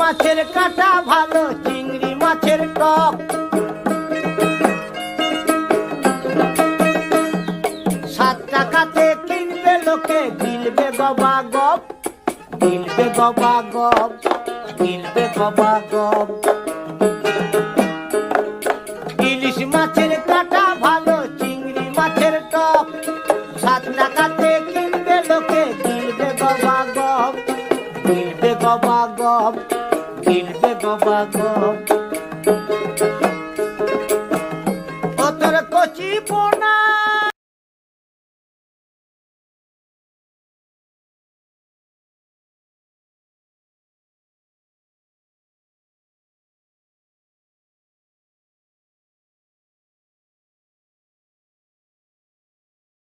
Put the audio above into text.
মাছের কাটা ভালো, চিংড়ি মাছের টক। সাত টাকাতে কিনবে লোকে, গিলবে গবা গপ গিলবে গবা গপ গিলবে গবা গপ ইলিশ মাছের কাটা ভালো, চিংড়ি মাছের টক। সাত টাকাতে কিনবে লোকে, গিলবে গবা গপ গিলবে গবা গপ ফিরবে বাবা গো ও তোর কচি পোনা